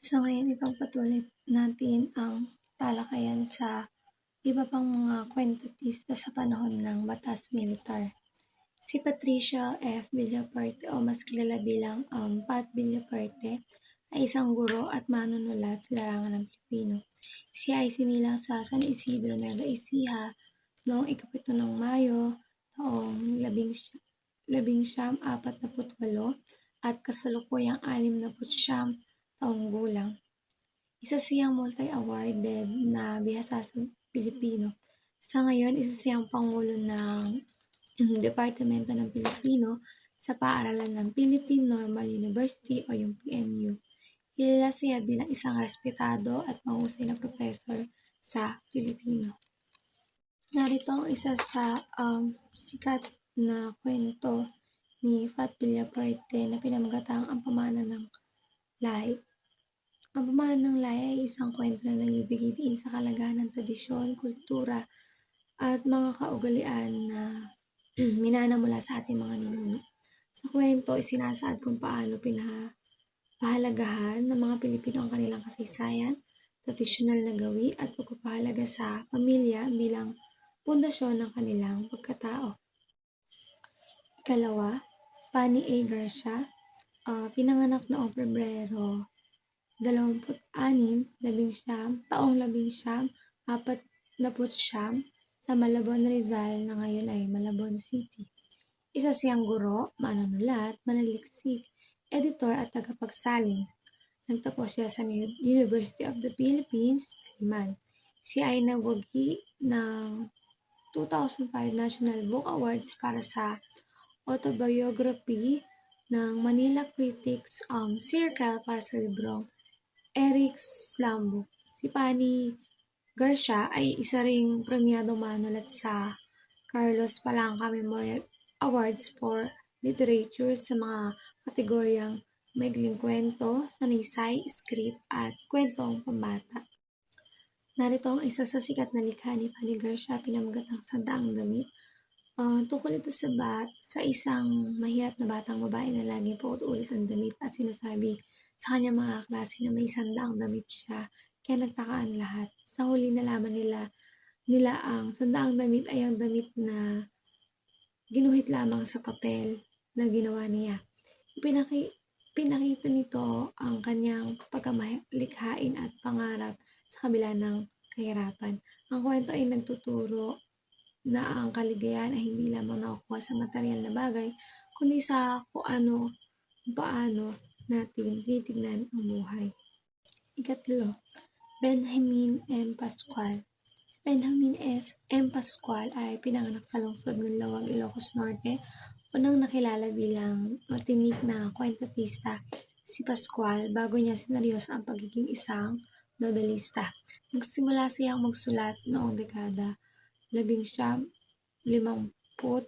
So ngayon ipagpatuloy natin ang talakayan sa iba pang mga kwentatista sa panahon ng Batas Militar. Si Patricia F. Villaparte o mas kilala bilang um, Pat Villaparte ay isang guro at manunulat sa larangan ng Pilipino. Siya ay sinilang sa San Isidro, Nueva Ecija noong ikapito ng Mayo taong labing, labing siyam apat na putwalo at kasalukuyang anim na putsyam taong gulang. Isa siyang multi-awarded na bihasa sa Pilipino. Sa ngayon, isa siyang Pangulo ng Departamento ng Pilipino sa paaralan ng Philippine Normal University o yung PNU. Kilala siya bilang isang respetado at mahusay na professor sa Pilipino. Narito ang isa sa um, sikat na kwento ni Fat Villaparte na pinamagatang ang pamana ng lahi. Ang pamana ng lahi ay isang kwento na nagbibigay diin sa kalagahan ng tradisyon, kultura, at mga kaugalian na minana mula sa ating mga ninuno. Sa kwento, isinasaad kung paano pinapahalagahan ng mga Pilipino ang kanilang kasaysayan, tradisyonal na gawi at pagpapahalaga sa pamilya bilang pundasyon ng kanilang pagkatao. Ikalawa, Pani A. Garcia, uh, pinanganak noong Pebrero 26, labing siyam, taong labing siyam, apat na siyam, sa Malabon, Rizal na ngayon ay Malabon City. Isa siyang guro, manunulat, manaliksik, editor at tagapagsalin. Nagtapos siya sa University of the Philippines, Liman. Siya ay nagwagi ng 2005 National Book Awards para sa autobiography ng Manila Critics um, Circle para sa librong Eric Slambo. Si Pani Garcia ay isa ring premiadong manulat sa Carlos Palanca Memorial Awards for Literature sa mga kategoryang maigling kwento, sanaysay, script, at kwentong pambata. Narito ang isa sa sikat na likha ni Pani Garcia pinamagat ng sandaang damit Uh, tungkol ito sa bat, sa isang mahirap na batang babae na laging paulit-ulit ang damit at sinasabi sa kanyang mga klase na may sandaang damit siya, kaya nagtakaan lahat. Sa huli nalaman nila, nila ang sandaang damit ay ang damit na ginuhit lamang sa papel na ginawa niya. Pinaki, pinakita nito ang kanyang pagkamalikhain at pangarap sa kabila ng kahirapan. Ang kwento ay nagtuturo na ang kaligayahan ay hindi lamang nakukuha sa material na bagay, kundi sa kung ano, paano natin titignan ang buhay. Ikatlo, Benjamin M. Pascual. Si Benjamin S. M. Pascual ay pinanganak sa lungsod ng Lawag, Ilocos Norte. Unang nakilala bilang matinik na kwentatista si Pascual bago niya sineryos ang pagiging isang nobelista. Nagsimula siyang magsulat noong dekada labing siyam, limamput,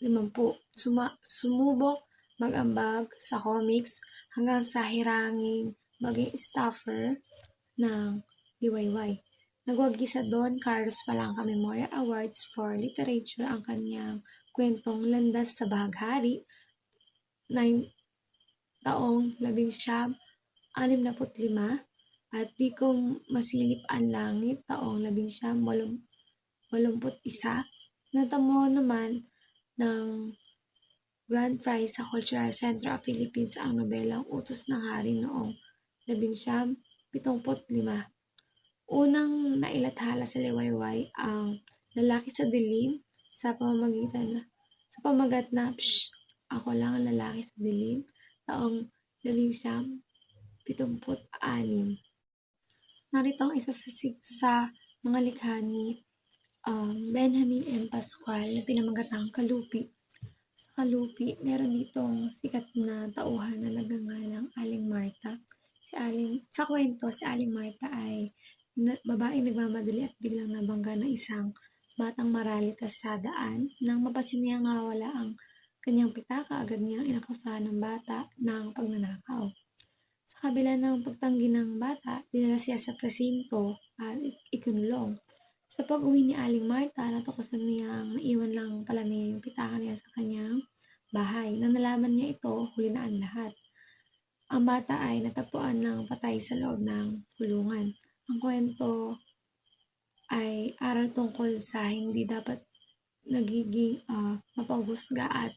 limampu. Suma, sumubok mag-ambag sa comics hanggang sa hirangin maging staffer ng Liwayway. Nagwagi sa Don Carlos Palangka Memorial Awards for Literature ang kanyang kwentong Landas sa Bahaghari, 9 taong labing siyam, anim na lima, at di ko masilip ang langit taong labing siyam, 81, natamo naman ng Grand Prize sa Cultural Center of Philippines ang nobelang Utos ng Hari noong 1975. Unang nailathala sa liwayway ang lalaki sa dilim sa pamamagitan na sa pamagat na Psh, ako lang ang lalaki sa dilim taong 1976. Narito ang isa sa, sa mga likha ni um, Benjamin M. Pascual na pinamagatang Kalupi. Sa Kalupi, meron ditong sikat na tauhan na nagangalang Aling Marta. Si Aling, sa kwento, si Aling Marta ay na, babaeng nagmamadali at biglang nabangga ng isang batang maralitas sa daan. Nang mapasin niya nga wala ang kanyang pitaka, agad niyang inakusahan ng bata ng pagnanakaw. Sa kabila ng pagtanggi ng bata, dinala siya sa presinto at ikinulong. Sa pag-uwi ni Aling Marta, natuklasan niyang naiwan lang pala niya yung pitaka niya sa kanyang bahay. Nang nalaman niya ito, huli na ang lahat. Ang bata ay natapuan ng patay sa loob ng kulungan. Ang kwento ay aral tungkol sa hindi dapat nagiging ah, mapanghusga at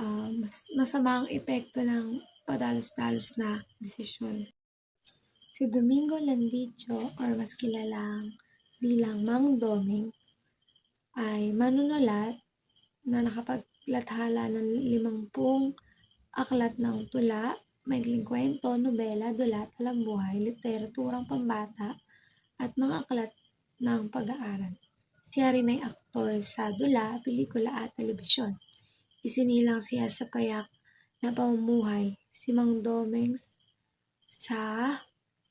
ah, mas, masamang epekto ng padalos-dalos na desisyon. Si Domingo Landicho or mas kilalang bilang Mang Doming ay manunulat na nakapaglathala ng limampung aklat ng tula, maikling kwento, nobela, dula, talambuhay, literaturang pambata, at mga aklat ng pag-aaral. Siya rin ay aktor sa dula, pelikula at telebisyon. Isinilang siya sa payak na pamumuhay si Mang Doming sa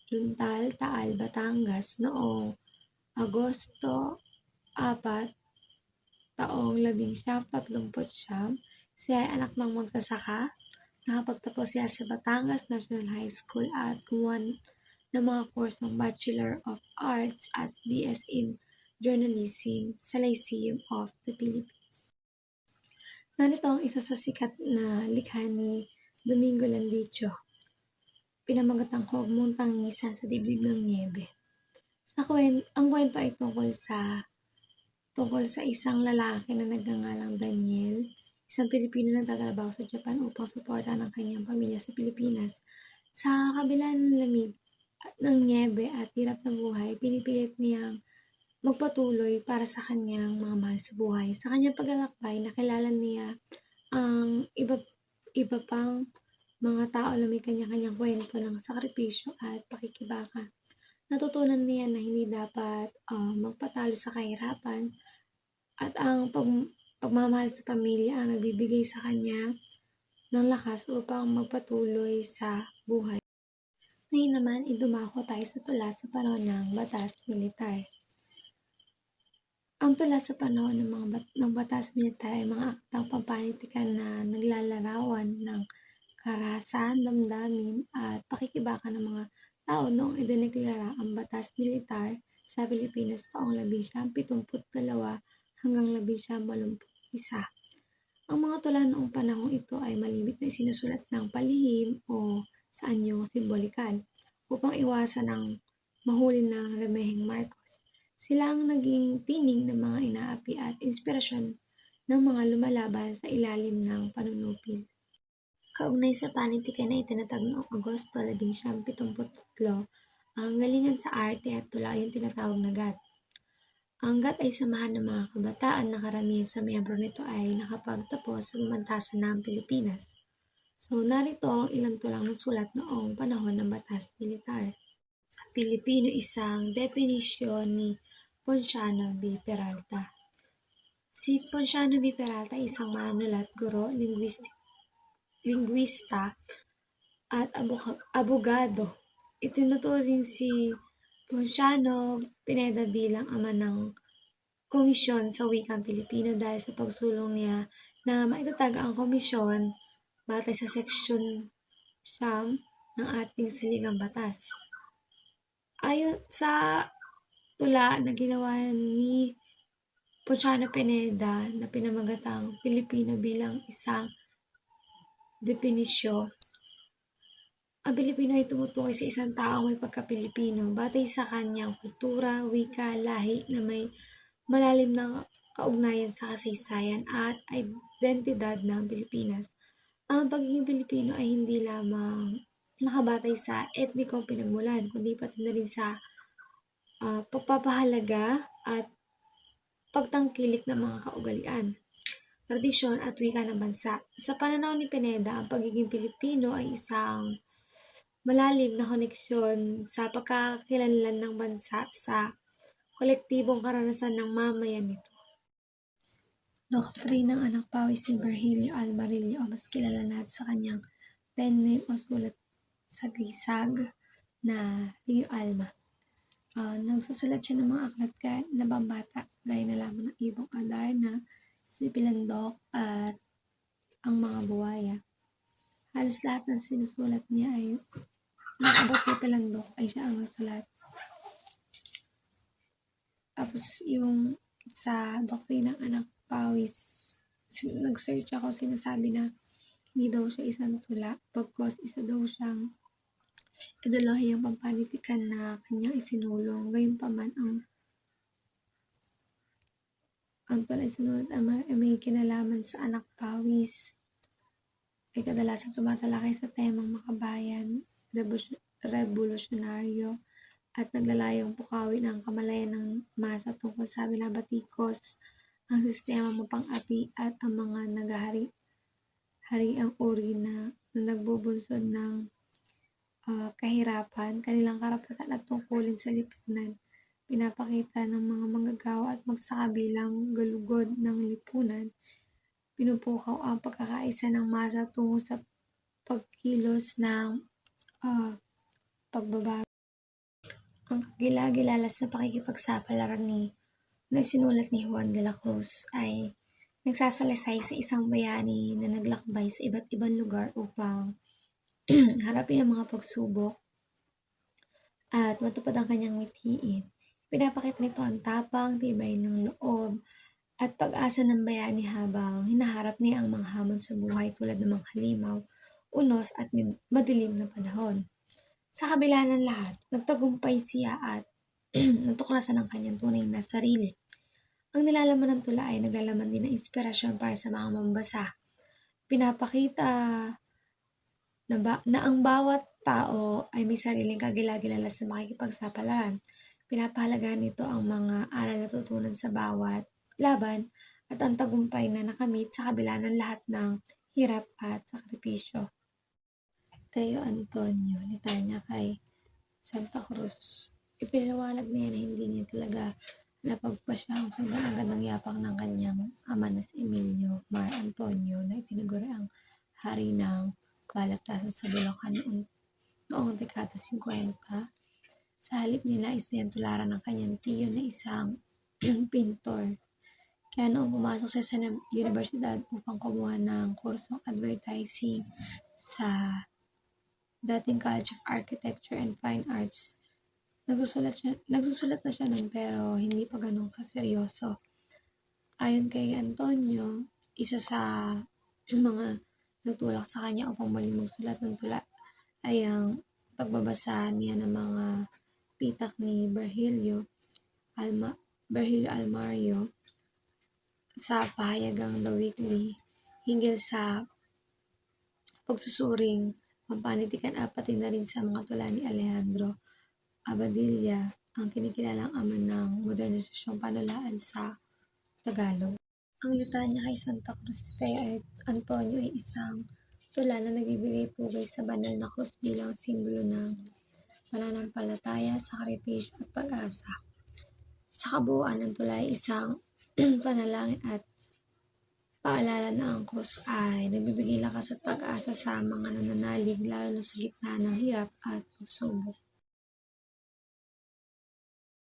Luntal, Taal, Batangas noong Agosto 4, taong 1939. Siya ay anak ng magsasaka. Nakapagtapos siya sa Batangas National High School at kumuha ng mga course ng Bachelor of Arts at BS in Journalism sa Lyceum of the Philippines. Narito ang isa sa sikat na likha ni Domingo Landicho pinamagatang huwag mong tangisan sa dibdib ng niebe. Sa kwent, ang kwento ay tungkol sa tungkol sa isang lalaki na nagngangalang Daniel, isang Pilipino na nagtatrabaho sa Japan upang suportahan ang kanyang pamilya sa Pilipinas. Sa kabila ng lamig at ng niebe at hirap ng buhay, pinipilit niyang magpatuloy para sa kanyang mga mahal sa buhay. Sa kanyang paglalakbay, nakilala niya ang iba, iba pang mga tao na may kanya-kanyang kwento ng sakripisyo at pakikibaka. Natutunan niya na hindi dapat uh, magpatalo sa kahirapan at ang pag, pagmamahal sa pamilya ang nagbibigay sa kanya ng lakas upang magpatuloy sa buhay. Ngayon naman, idumako tayo sa tula sa panahon ng batas militar. Ang tula sa panahon ng mga bat- ng batas militar ay mga aktang pampanitikan na naglalarawan ng karahasan, damdamin at pakikibaka ng mga tao noong idineklara ang batas militar sa Pilipinas taong 1972 hanggang 1981. Ang mga tula noong panahong ito ay malimit na isinusulat ng palihim o sa anyong simbolikan upang iwasan ang mahuli ng Remeheng Marcos. Sila ang naging tining ng mga inaapi at inspirasyon ng mga lumalaban sa ilalim ng panunupil. Kaugnay sa panitikan na itinatag noong Agosto 1973, ang galingan sa arte at tula ay yung tinatawag na GAT. Ang GAT ay samahan ng mga kabataan na karamihan sa miyembro nito ay nakapagtapos sa pamantasan ng Pilipinas. So, narito ang ilang tulang nasulat noong panahon ng batas militar. Pilipino isang definisyon ni Ponciano B. Peralta. Si Ponciano B. Peralta isang manulat, guro, linguistic lingwista at abogado. Itinuturing si Ponciano Pineda bilang ama ng komisyon sa wikang Pilipino dahil sa pagsulong niya na maitatag ang komisyon batay sa seksyon siyam ng ating saligang batas. Ayon sa tula na ginawa ni Ponciano Pineda na pinamagatang Pilipino bilang isang definisyon, ang Pilipino ay tumutukoy sa isang taong may pagka-Pilipino batay sa kanyang kultura, wika, lahi na may malalim na kaugnayan sa kasaysayan at identidad ng Pilipinas. Ang pagiging Pilipino ay hindi lamang nakabatay sa etnikong pinagmulan, kundi pati na rin sa uh, pagpapahalaga at pagtangkilik ng mga kaugalian tradisyon at wika ng bansa. Sa pananaw ni Pineda, ang pagiging Pilipino ay isang malalim na koneksyon sa pagkakakilanlan ng bansa sa kolektibong karanasan ng mamayan nito. Doktrinang anak pawis ni Virgilio Almarillo o mas kilala natin sa kanyang pen name o sulat sa Gisag na Rio Alma. Uh, nagsusulat siya ng mga aklat na bambata gaya na lamang ng ibong adar na si Pilandok at ang mga buwaya. Halos lahat ng sinusulat niya ay nakabot kay Pilandok ay siya ang nasulat. Tapos yung sa doktrina ng anak pawis, nag-search ako, sinasabi na hindi daw siya isang tula, pagkos isa daw siyang idelohiyang pampanitikan na kanyang isinulong. Gayunpaman, ang ang tulay sinulat ay may, ay may kinalaman sa anak pawis ay kadalasang tumatalakay sa temang makabayan, revolusyonaryo, at naglalayong pukawin ang kamalayan ng masa tungkol sa binabatikos, ang sistema mapang-api at ang mga nagahari hari ang uri na, na nagbubunsod ng ah, kahirapan, kanilang karapatan at tungkulin sa lipunan. Pinapakita ng mga manggagawa at magsaka bilang galugod ng lipunan. Pinupukaw ang pagkakaisa ng masa tungo sa pagkilos ng ah, pagbabago. Ang kagilagilalas na pakikipagsapalaran ni na sinulat ni Juan de la Cruz ay nagsasalaysay sa isang bayani na naglakbay sa iba't ibang lugar upang harapin ang mga pagsubok at matupad ang kanyang mithiin. Pinapakita nito ang tapang, tibay ng loob, at pag-asa ng bayani habang hinaharap niya ang mga hamon sa buhay tulad ng mga halimaw, unos at madilim na panahon. Sa kabila ng lahat, nagtagumpay siya at natuklasan ang kanyang tunay na sarili. Ang nilalaman ng tula ay naglalaman din ng inspirasyon para sa mga mambasa. Pinapakita na, ba, na ang bawat tao ay may sariling kagilagilala sa makikipagsapalaran. Pinapahalagahan nito ang mga aral na tutunan sa bawat laban at ang tagumpay na nakamit sa kabila ng lahat ng hirap at sakripisyo. Tayo Antonio, litanya kay Santa Cruz. Ipinaliwanag niya na hindi niya talaga napagpasya ang sundan yapak ng kanyang ama na si Emilio Mar Antonio na itinaguri ang hari ng balagtasan sa Bulacan noong dekada 50. Sa halip nila is tularan ng kanyang tiyo na isang pintor. Kaya noong pumasok siya sa universidad upang kumuha ng kursong advertising sa dating College of Architecture and Fine Arts, nagsusulat, siya, nagsusulat na siya nun pero hindi pa ganun kaseryoso. Ayon kay Antonio, isa sa mga nagtulak sa kanya upang muling magsulat ng tula ay ang pagbabasa niya ng mga pitak ni Virgilio Alma, Virgilio Almario sa pahayagang The Weekly hinggil sa pagsusuring pampanitikan at pati na rin sa mga tula ni Alejandro Abadilla, ang kinikilalang ama ng modernisasyong panulaan sa Tagalog. Ang litanya kay Santa Cruz de Teo Antonio ay isang tula na nagbibigay pugay sa banal na krus bilang simbolo ng pananampalataya, sakripisyo at pag-asa. Sa kabuuan ng tula ay isang panalangin at paalala na ang krus ay nagbibigay lakas at pag-asa sa mga nananalig lalo na sa gitna ng hirap at pagsubok.